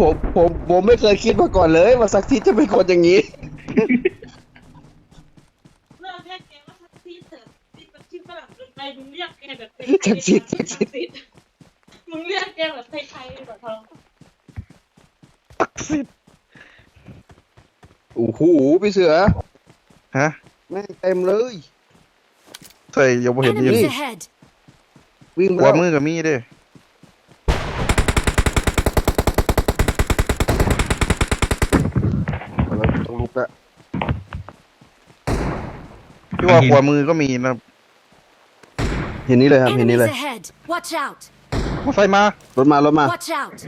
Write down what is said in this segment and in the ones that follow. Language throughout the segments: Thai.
ผมผมผมไม่เคยคิดมาก่อนเลยว่าสักทีจะเป็นคนอย่างนี้เลิกเรียกแกว่าแท็กซี่เถอะที่เป็นชื่อฝรั่งเกินไปมึงเรียกแกแบบไทยๆแท็กซี่แท็กซี่ มึงเรียกแกแบบไทยๆแบบเขาตักสิทธิ์โอ้โหพี่เสือฮะแม่งเต็มเลย ใส่ยังบ่เห็นอ Enemy ยู่ Enemies ahead! วิ่งขมาวาแล้วมือกับมีเด้ เราต้องลุกละพี่ว่าขวามือก็มีนะเห็นนี้เลยครับเห็นนี้ Enemies เลย ahead! Watch out! มาใส่มารถมารถมา Watch out!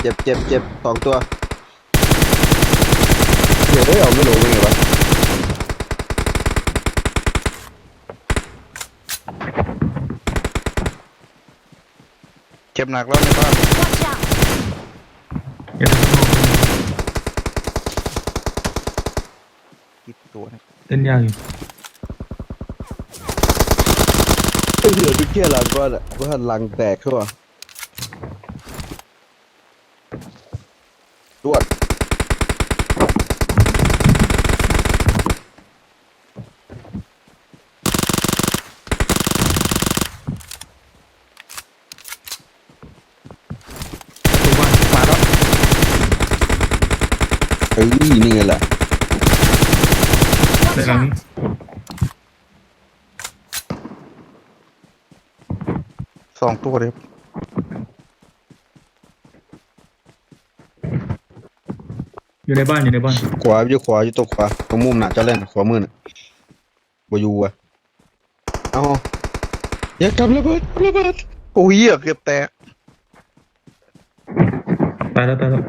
เจ็บเจ็บเจ็บสองตัวเดี๋ยวได้เอาไม่รู้เป็นไงวะเจ็บหนักแล้วในบ้าน Watch out! อย่าทำโง่กี่ตัวเนี่ยเต้นยากอยู่ไอ้เหือพี่เกี้ยหลังก่อนอะว่าหลังแตกทั่วตรวจ ตัวบ้าน มาแล้ว เอ้ยนี่ไงแหละใน Watch หลังนี้ out! สองตัวเลยครับอยู่ในบ้านอยู่ในบ้านขวาอยู่ขวาอยู่ตรงขวาตรงมุมน่ะเจ้าเล่นน่ะขวามือน่ะบอยู่อะเอาอย่ากำระเบิดระเบิดโอ้ยเหี้ยเกือบแตก ตายแล้วตายแล้ว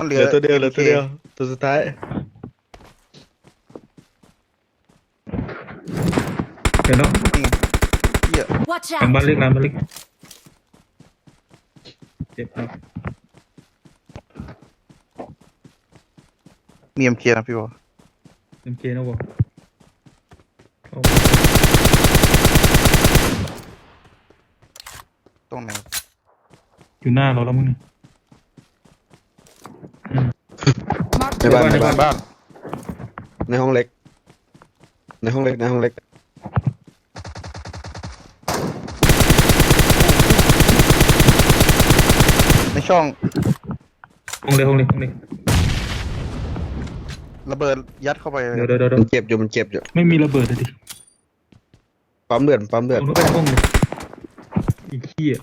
มันเหเหลืลืออตัวเดียวเหลือตัวเดียวตัวสุดท้ายเดี๋ยวแล้วนี่ไงเหี้ย Watch หลังบ้าน out! เล็กหลังบ้านเล็กเจ็บครับมีเอ็มเคนะพี่บอเอ็มเคนะวะเอาตรงไหนอยู่หน้าเราแล้วมึงเนี่ยอืม Mark ในบ้านในในบ้าบ้านนในห้องเล็ก ในห้องเล็กในห้องเล็ก ในช่องห้องเล็กห้องเล็กห้องเล็กระเบิดยัดเข้าไปเลยเดี๋ยวเดี๋ยวเดี๋ยวเดี๋ยมัวนเจ็บอยู่มันเจ็บอยู่ไม่มีระเบิดเลยดิปั๊มเลือดปั๊มเลือดลงไปในห้องเลยอีกขี้อะ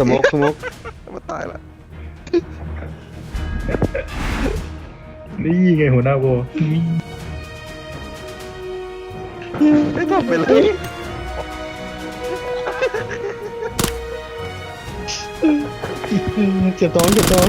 สมกสมก มันตายละ นี่ไงหัวหน้าโวนี่ไม่ทำไปเลยเจ็บท้องเจ็บท้อง